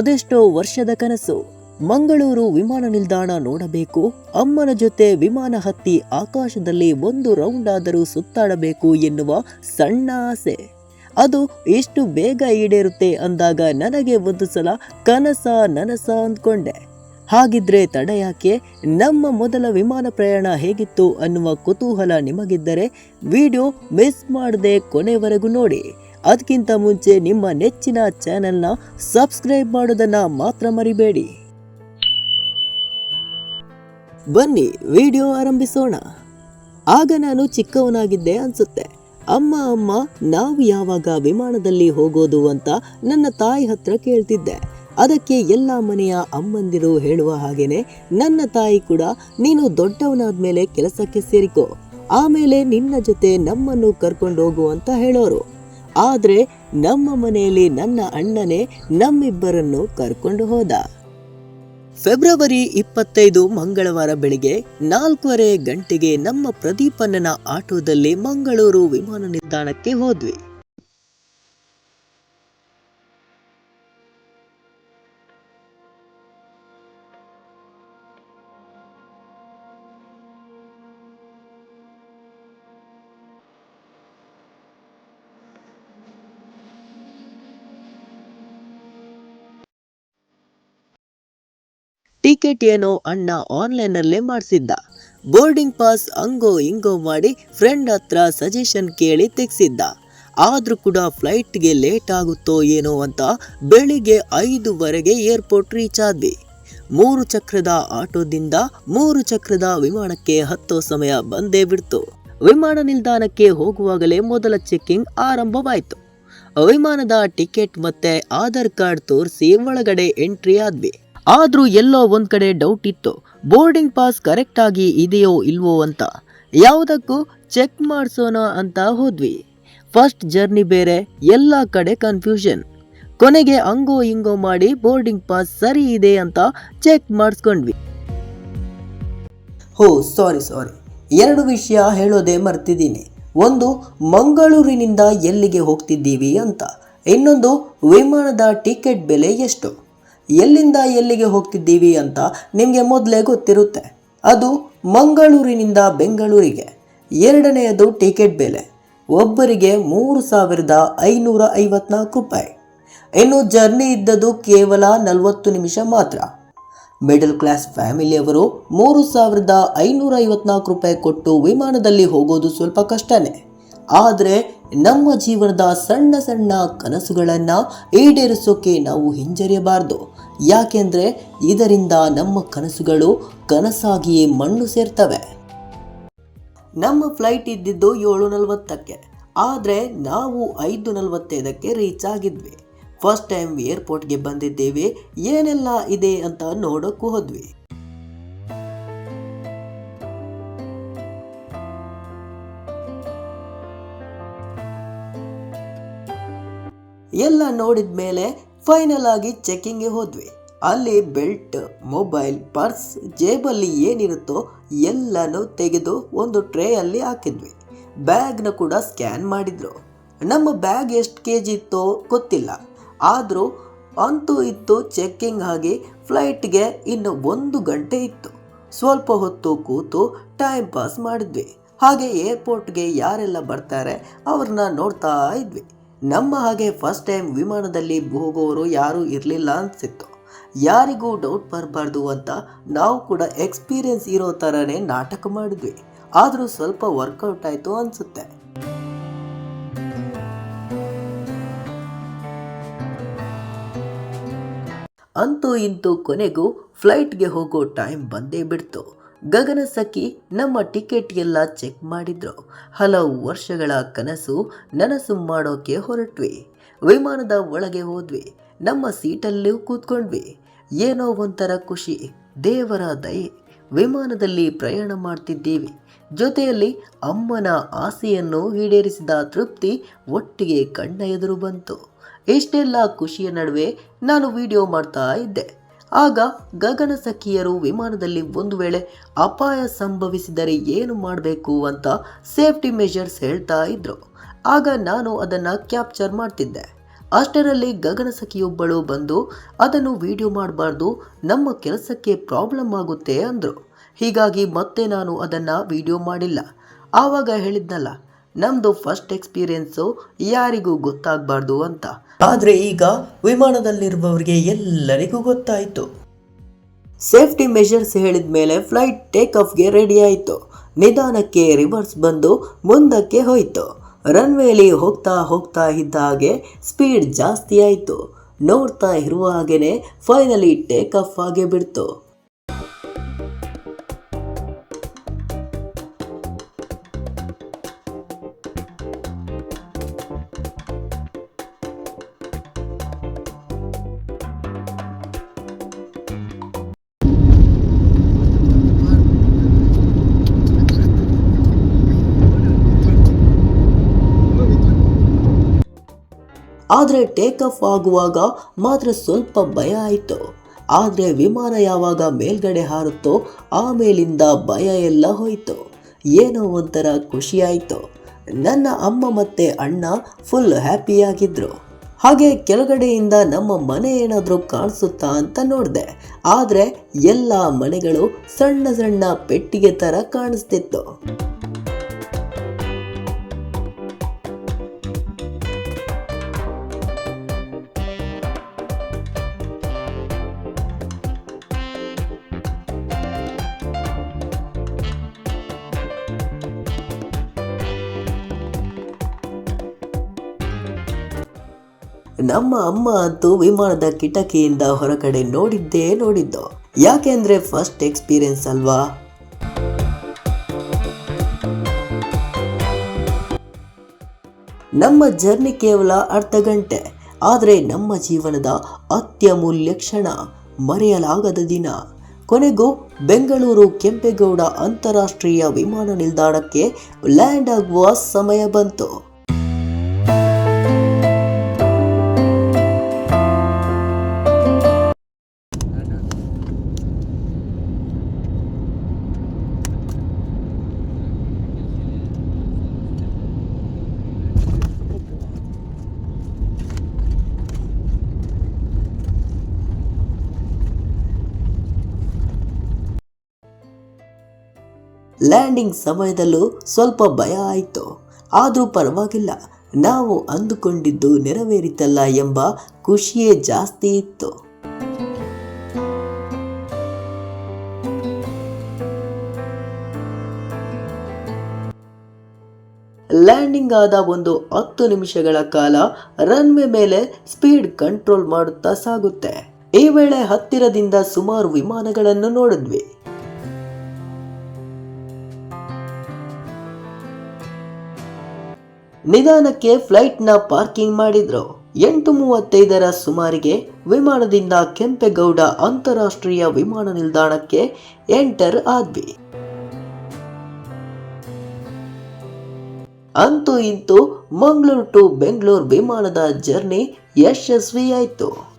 ಅದೆಷ್ಟೋ ವರ್ಷದ ಕನಸು. ಮಂಗಳೂರು ವಿಮಾನ ನಿಲ್ದಾಣ ನೋಡಬೇಕು, ಅಮ್ಮನ ಜೊತೆ ವಿಮಾನ ಹತ್ತಿ ಆಕಾಶದಲ್ಲಿ ಒಂದು ರೌಂಡ್ ಆದರೂ ಸುತ್ತಾಡಬೇಕು ಎನ್ನುವ ಸಣ್ಣ ಆಸೆ. ಅದು ಎಷ್ಟು ಬೇಗ ಈಡೇರುತ್ತೆ ಅಂದಾಗ ನನಗೆ ಒಂದು ಸಲ ಕನಸ ನನಸ ಅಂದ್ಕೊಂಡೆ. ಹಾಗಿದ್ರೆ ತಡ ಯಾಕೆ? ನಮ್ಮ ಮೊದಲ ವಿಮಾನ ಪ್ರಯಾಣ ಹೇಗಿತ್ತು ಅನ್ನುವ ಕುತೂಹಲ ನಿಮಗಿದ್ದರೆ, ವಿಡಿಯೋ ಮಿಸ್ ಮಾಡದೆ ಕೊನೆವರೆಗೂ ನೋಡಿ. ಅದಕ್ಕಿಂತ ಮುಂಚೆ ನಿಮ್ಮ ನೆಚ್ಚಿನ ಚಾನೆಲ್ನ ಸಬ್ಸ್ಕ್ರೈಬ್ ಮಾಡೋದನ್ನ ಮಾತ್ರ ಮರಿಬೇಡಿ. ಬನ್ನಿ, ವಿಡಿಯೋ ಆರಂಭಿಸೋಣ. ಆಗ ನಾನು ಚಿಕ್ಕವನಾಗಿದ್ದೆ ಅನ್ಸುತ್ತೆ. ಅಮ್ಮ ಅಮ್ಮ, ನಾವು ಯಾವಾಗ ವಿಮಾನದಲ್ಲಿ ಹೋಗೋದು ಅಂತ ನನ್ನ ತಾಯಿ ಹತ್ರ ಕೇಳ್ತಿದ್ದೆ. ಅದಕ್ಕೆ ಎಲ್ಲ ಮನೆಯ ಅಮ್ಮಂದಿರು ಹೇಳುವ ಹಾಗೇನೆ, ನನ್ನ ತಾಯಿ ಕೂಡ, ನೀನು ದೊಡ್ಡವನಾದ ಮೇಲೆ ಕೆಲಸಕ್ಕೆ ಸೇರಿಕೋ. ಆಮೇಲೆ ನಿನ್ನ ಜೊತೆ ನಮ್ಮನ್ನು ಕರ್ಕೊಂಡು ಹೋಗು ಅಂತ ಹೇಳೋರು. ಆದ್ರೆ ನಮ್ಮ ಮನೆಯಲ್ಲಿ ನನ್ನ ಅಣ್ಣನೇ ನಮ್ಮಿಬ್ಬರನ್ನು ಕರ್ಕೊಂಡು ಹೋದ. ಫೆಬ್ರವರಿ ಇಪ್ಪತ್ತೈದು ಮಂಗಳವಾರ ಬೆಳಿಗ್ಗೆ ನಾಲ್ಕೂವರೆ ಗಂಟೆಗೆ ನಮ್ಮ ಪ್ರದೀಪಣ್ಣನ ಆಟೋದಲ್ಲಿ ಮಂಗಳೂರು ವಿಮಾನ ನಿಲ್ದಾಣಕ್ಕೆ ಹೋದ್ವಿ. ಟಿಕೆಟ್ ಏನೋ ಅಣ್ಣ ಆನ್ಲೈನಲ್ಲೇ ಮಾಡಿಸಿದ್ದ. ಬೋರ್ಡಿಂಗ್ ಪಾಸ್ ಹಂಗೋ ಹಿಂಗೋ ಮಾಡಿ ಫ್ರೆಂಡ್ ಹತ್ರ ಸಜೆಷನ್ ಕೇಳಿ ತೆಗೆಸಿದ್ದ. ಆದರೂ ಕೂಡ ಫ್ಲೈಟ್ಗೆ ಲೇಟ್ ಆಗುತ್ತೋ ಏನೋ ಅಂತ ಬೆಳಿಗ್ಗೆ ಐದುವರೆಗೆ ಏರ್ಪೋರ್ಟ್ ರೀಚ್ ಆದ್ವಿ. ಮೂರು ಚಕ್ರದ ಆಟೋದಿಂದ ಮೂರು ಚಕ್ರದ ವಿಮಾನಕ್ಕೆ ಹತ್ತೋ ಸಮಯ ಬಂದೇ ಬಿಡ್ತು. ವಿಮಾನ ನಿಲ್ದಾಣಕ್ಕೆ ಹೋಗುವಾಗಲೇ ಮೊದಲ ಚೆಕ್ಕಿಂಗ್ ಆರಂಭವಾಯಿತು. ವಿಮಾನದ ಟಿಕೆಟ್ ಮತ್ತೆ ಆಧಾರ್ ಕಾರ್ಡ್ ತೋರಿಸಿ ಒಳಗಡೆ ಎಂಟ್ರಿ ಆದ್ವಿ. ಆದ್ರೂ ಎಲ್ಲೋ ಒಂದು ಕಡೆ ಡೌಟ್ ಇತ್ತು. ಬೋರ್ಡಿಂಗ್ ಪಾಸ್ ಕರೆಕ್ಟಾಗಿ ಇದೆಯೋ ಇಲ್ವೋ ಅಂತ. ಯಾವುದಕ್ಕೂ ಚೆಕ್ ಮಾಡಿಸೋಣ ಅಂತ ಹೋದ್ವಿ. ಫಸ್ಟ್ ಜರ್ನಿ ಬೇರೆ, ಎಲ್ಲ ಕಡೆ ಕನ್ಫ್ಯೂಷನ್ ಕೊನೆಗೆ ಹಂಗೋ ಹಿಂಗೋ ಮಾಡಿ ಬೋರ್ಡಿಂಗ್ ಪಾಸ್ ಸರಿ ಇದೆ ಅಂತ ಚೆಕ್ ಮಾಡಿಸ್ಕೊಂಡ್ವಿ. ಹೋ ಸಾರಿ ಸಾರಿ ಎರಡು ವಿಷಯ ಹೇಳೋದೇ ಮರ್ತಿದ್ದೀನಿ. ಒಂದು, ಮಂಗಳೂರಿನಿಂದ ಎಲ್ಲಿಗೆ ಹೋಗ್ತಿದ್ದೀವಿ ಅಂತ. ಇನ್ನೊಂದು, ವಿಮಾನದ ಟಿಕೆಟ್ ಬೆಲೆ ಎಷ್ಟು? ಎಲ್ಲಿಂದ ಎಲ್ಲಿಗೆ ಹೋಗ್ತಿದ್ದೀವಿ ಅಂತ ನಿಮಗೆ ಮೊದಲೇ ಗೊತ್ತಿರುತ್ತೆ. ಅದು ಮಂಗಳೂರಿನಿಂದ ಬೆಂಗಳೂರಿಗೆ. ಎರಡನೆಯದು ಟಿಕೆಟ್ ಬೆಲೆ. ಒಬ್ಬರಿಗೆ ಮೂರು ಸಾವಿರದ ಐನೂರ ಐವತ್ನಾಲ್ಕು ರೂಪಾಯಿ. ಇನ್ನು ಜರ್ನಿ ಇದ್ದದ್ದು ಕೇವಲ ನಲವತ್ತು ನಿಮಿಷ ಮಾತ್ರ. ಮಿಡಲ್ ಕ್ಲಾಸ್ ಫ್ಯಾಮಿಲಿಯವರು ಮೂರು ಸಾವಿರದ ಐನೂರ ಐವತ್ನಾಲ್ಕು ರೂಪಾಯಿ ಕೊಟ್ಟು ವಿಮಾನದಲ್ಲಿ ಹೋಗೋದು ಸ್ವಲ್ಪ ಕಷ್ಟನೇ. ಆದರೆ ನಮ್ಮ ಜೀವನದ ಸಣ್ಣ ಸಣ್ಣ ಕನಸುಗಳನ್ನು ಈಡೇರಿಸೋಕೆ ನಾವು ಹಿಂಜರಿಯಬಾರ್ದು. ಯಾಕೆಂದರೆ ಇದರಿಂದ ನಮ್ಮ ಕನಸುಗಳು ಕನಸಾಗಿಯೇ ಮಣ್ಣು ಸೇರ್ತವೆ. ನಮ್ಮ ಫ್ಲೈಟ್ ಇದ್ದಿದ್ದು ಏಳು ನಲವತ್ತಕ್ಕೆ ಆದರೆ ನಾವು ಐದು ನಲವತ್ತೈದಕ್ಕೆ ರೀಚ್ ಆಗಿದ್ವಿ. ಫಸ್ಟ್ ಟೈಮ್ ಏರ್ಪೋರ್ಟ್ಗೆ ಬಂದಿದ್ದೇವೆ. ಏನೆಲ್ಲ ಇದೆ ಅಂತ ನೋಡೋಕ್ಕೂ ಹೋದ್ವಿ. ಎಲ್ಲ ನೋಡಿದ ಮೇಲೆ ಫೈನಲ್ ಆಗಿ ಚೆಕಿಂಗ್ಗೆ ಹೋದ್ವಿ. ಅಲ್ಲಿ ಬೆಲ್ಟ್ ಮೊಬೈಲ್ ಪರ್ಸ್ ಜೇಬಲ್ಲಿ ಏನಿರುತ್ತೋ ಎಲ್ಲನೂ ತೆಗೆದು ಒಂದು ಟ್ರೇ ಅಲ್ಲಿ ಹಾಕಿದ್ವಿ. ಬ್ಯಾಗ್ನ ಕೂಡ ಸ್ಕ್ಯಾನ್ ಮಾಡಿದ್ರು. ನಮ್ಮ ಬ್ಯಾಗ್ ಎಷ್ಟು ಕೆ ಜಿ ಇತ್ತೋ ಗೊತ್ತಿಲ್ಲ. ಆದರೂ ಅಂತೂ ಇತ್ತು ಚೆಕ್ಕಿಂಗ್ ಆಗಿ ಫ್ಲೈಟ್ಗೆ ಇನ್ನು ಒಂದು ಗಂಟೆ ಇತ್ತು. ಸ್ವಲ್ಪ ಹೊತ್ತು ಕೂತು ಟೈಮ್ ಪಾಸ್ ಮಾಡಿದ್ವಿ. ಹಾಗೆ ಏರ್ಪೋರ್ಟ್ಗೆ ಯಾರೆಲ್ಲ ಬರ್ತಾರೆ ಅವ್ರನ್ನ ನೋಡ್ತಾ ಇದ್ವಿ. ನಮ್ಮ ಹಾಗೆ ಫಸ್ಟ್ ಟೈಮ್ ವಿಮಾನದಲ್ಲಿ ಹೋಗೋರು ಯಾರೂ ಇರಲಿಲ್ಲ ಅನಿಸಿತ್ತು ಯಾರಿಗೂ ಡೌಟ್ ಬರಬಾರ್ದು ಅಂತ ನಾವು ಕೂಡ ಎಕ್ಸ್ಪೀರಿಯನ್ಸ್ ಇರೋ ಥರನೇ ನಾಟಕ ಮಾಡಿದ್ವಿ. ಆದರೂ ಸ್ವಲ್ಪ ವರ್ಕೌಟ್ ಆಯಿತು ಅನಿಸುತ್ತೆ. ಅಂತೂ ಇಂತೂ ಕೊನೆಗೂ ಫ್ಲೈಟ್ಗೆ ಹೋಗೋ ಟೈಮ್ ಬಂದೇ ಬಿಡ್ತು. ಗಗನ ಸಖಿ ನಮ್ಮ ಟಿಕೆಟ್ ಎಲ್ಲ ಚೆಕ್ ಮಾಡಿದ್ರು. ಹಲವು ವರ್ಷಗಳ ಕನಸು ನನಸು ಮಾಡೋಕೆ ಹೊರಟ್ವಿ. ವಿಮಾನದ ಒಳಗೆ ಹೋದ್ವಿ. ನಮ್ಮ ಸೀಟಲ್ಲೂ ಕೂತ್ಕೊಂಡ್ವಿ. ಏನೋ ಒಂಥರ ಖುಷಿ, ದೇವರ ದಯೆ. ವಿಮಾನದಲ್ಲಿ ಪ್ರಯಾಣ ಮಾಡ್ತಿದ್ದೀವಿ. ಜೊತೆಯಲ್ಲಿ ಅಮ್ಮನ ಆಸೆಯನ್ನು ಈಡೇರಿಸಿದ ತೃಪ್ತಿ ಒಟ್ಟಿಗೆ ಕಣ್ಣ ಎದುರು ಬಂತು. ಇಷ್ಟೆಲ್ಲ ಖುಷಿಯ ನಡುವೆ ನಾನು ವಿಡಿಯೋ ಮಾಡ್ತಾ ಇದ್ದೆ. ಆಗ ಗಗನ ಸಖಿಯರು ವಿಮಾನದಲ್ಲಿ ಒಂದು ವೇಳೆ ಅಪಾಯ ಸಂಭವಿಸಿದರೆ ಏನು ಮಾಡಬೇಕು ಅಂತ ಸೇಫ್ಟಿ ಮೆಷರ್ಸ್ ಹೇಳ್ತಾ ಇದ್ರು. ಆಗ ನಾನು ಅದನ್ನು ಕ್ಯಾಪ್ಚರ್ ಮಾಡ್ತಿದ್ದೆ. ಅಷ್ಟರಲ್ಲಿ ಗಗನಸಖಿಯೊಬ್ಬಳು ಬಂದು, ಅದನ್ನು ವಿಡಿಯೋ ಮಾಡಬಾರ್ದು, ನಮ್ಮ ಕೆಲಸಕ್ಕೆ ಪ್ರಾಬ್ಲಮ್ ಆಗುತ್ತೆ ಅಂದರು. ಹೀಗಾಗಿ ಮತ್ತೆ ನಾನು ಅದನ್ನು ವಿಡಿಯೋ ಮಾಡಿಲ್ಲ. ಆವಾಗ ಹೇಳಿದ್ನಲ್ಲ ನಮ್ಮದು ಫಸ್ಟ್ ಎಕ್ಸ್ಪೀರಿಯೆನ್ಸು ಯಾರಿಗೂ ಗೊತ್ತಾಗಬಾರ್ದು ಅಂತ. ಆದರೆ ಈಗ ವಿಮಾನದಲ್ಲಿರುವವರಿಗೆ ಎಲ್ಲರಿಗೂ ಗೊತ್ತಾಯಿತು. ಸೇಫ್ಟಿ ಮೆಷರ್ಸ್ ಹೇಳಿದ ಮೇಲೆ ಫ್ಲೈಟ್ ಟೇಕ್ ಆಫ್ಗೆ ರೆಡಿ ಆಯಿತು. ನಿಧಾನಕ್ಕೆ ರಿವರ್ಸ್ ಬಂದು ಮುಂದಕ್ಕೆ ಹೋಯಿತು. ರನ್ವೇಲಿ ಹೋಗ್ತಾ ಹೋಗ್ತಾ ಇದ್ದ ಹಾಗೆ ಸ್ಪೀಡ್ ಜಾಸ್ತಿ ಆಯಿತು. ನೋಡ್ತಾ ಇರುವ ಹಾಗೆಯೇ ಫೈನಲಿ ಟೇಕ್ ಆಫ್ ಆಗೇ ಬಿಡ್ತು. ಆದರೆ ಟೇಕ್ ಆಫ್ ಆಗುವಾಗ ಮಾತ್ರ ಸ್ವಲ್ಪ ಭಯ ಆಯಿತು. ಆದರೆ ವಿಮಾನ ಯಾವಾಗ ಮೇಲ್ಗಡೆ ಹಾರುತ್ತೋ ಆಮೇಲಿಂದ ಭಯ ಎಲ್ಲ ಹೋಯಿತು. ಏನೋ ಒಂಥರ ಖುಷಿಯಾಯಿತು ನನ್ನ ಅಮ್ಮ ಮತ್ತು ಅಣ್ಣ ಫುಲ್ ಹ್ಯಾಪಿಯಾಗಿದ್ದರು ಹಾಗೆ ಕೆಳಗಡೆಯಿಂದ ನಮ್ಮ ಮನೆ ಏನಾದರೂ ಕಾಣಿಸುತ್ತಾ ಅಂತ ನೋಡಿದೆ. ಆದರೆ ಎಲ್ಲ ಮನೆಗಳು ಸಣ್ಣ ಸಣ್ಣ ಪೆಟ್ಟಿಗೆ ಥರ ಕಾಣಿಸ್ತಿತ್ತು. ನಮ್ಮ ಅಮ್ಮ ಅಂತೂ ವಿಮಾನದ ಕಿಟಕಿಯಿಂದ ಹೊರಗಡೆ ನೋಡಿದ್ದೇ ನೋಡಿದ್ದು. ಯಾಕೆಂದ್ರೆ ಫಸ್ಟ್ ಎಕ್ಸ್ಪೀರಿಯನ್ಸ್ ಅಲ್ವಾ? ನಮ್ಮ ಜರ್ನಿ ಕೇವಲ ಅರ್ಧ ಗಂಟೆ, ಆದರೆ ನಮ್ಮ ಜೀವನದ ಅತ್ಯಮೂಲ್ಯ ಕ್ಷಣ, ಮರೆಯಲಾಗದ ದಿನ. ಕೊನೆಗೂ ಬೆಂಗಳೂರು ಕೆಂಪೇಗೌಡ ಅಂತಾರಾಷ್ಟ್ರೀಯ ವಿಮಾನ ನಿಲ್ದಾಣಕ್ಕೆ ಲ್ಯಾಂಡ್ ಆಗುವ ಸಮಯ ಬಂತು. ಲ್ಯಾಂಡಿಂಗ್ ಸಮಯದಲ್ಲೂ ಸ್ವಲ್ಪ ಭಯ ಆಯಿತು. ಆದರೂ ಪರವಾಗಿಲ್ಲ. ನಾವು ಅಂದುಕೊಂಡಿದ್ದು ನೆರವೇರಿತಲ್ಲ ಎಂಬ ಖುಷಿಯೇ ಜಾಸ್ತಿ ಇತ್ತು. ಲ್ಯಾಂಡಿಂಗ್ ಆದ ಒಂದು ಹತ್ತು ನಿಮಿಷಗಳ ಕಾಲ ರನ್ವೇ ಮೇಲೆ ಸ್ಪೀಡ್ ಕಂಟ್ರೋಲ್ ಮಾಡುತ್ತಾ ಸಾಗುತ್ತೆ. ಈ ವೇಳೆ ಹತ್ತಿರದಿಂದ ಸುಮಾರು ವಿಮಾನಗಳನ್ನು ನೋಡಿದ್ವಿ. ನಿಧಾನಕ್ಕೆ ಫ್ಲೈಟ್ನ ಪಾರ್ಕಿಂಗ್ ಮಾಡಿದ್ರು. ಎಂಟು ಮೂವತ್ತೈದರ ಸುಮಾರಿಗೆ ವಿಮಾನದಿಂದ ಕೆಂಪೇಗೌಡ ಅಂತಾರಾಷ್ಟ್ರೀಯ ವಿಮಾನ ನಿಲ್ದಾಣಕ್ಕೆ ಎಂಟರ್ ಆದ್ವಿ. ಅಂತೂ ಇಂತೂ ಮಂಗಳೂರು ಟು ಬೆಂಗಳೂರು ವಿಮಾನದ ಜರ್ನಿ ಯಶಸ್ವಿಯಾಯಿತು.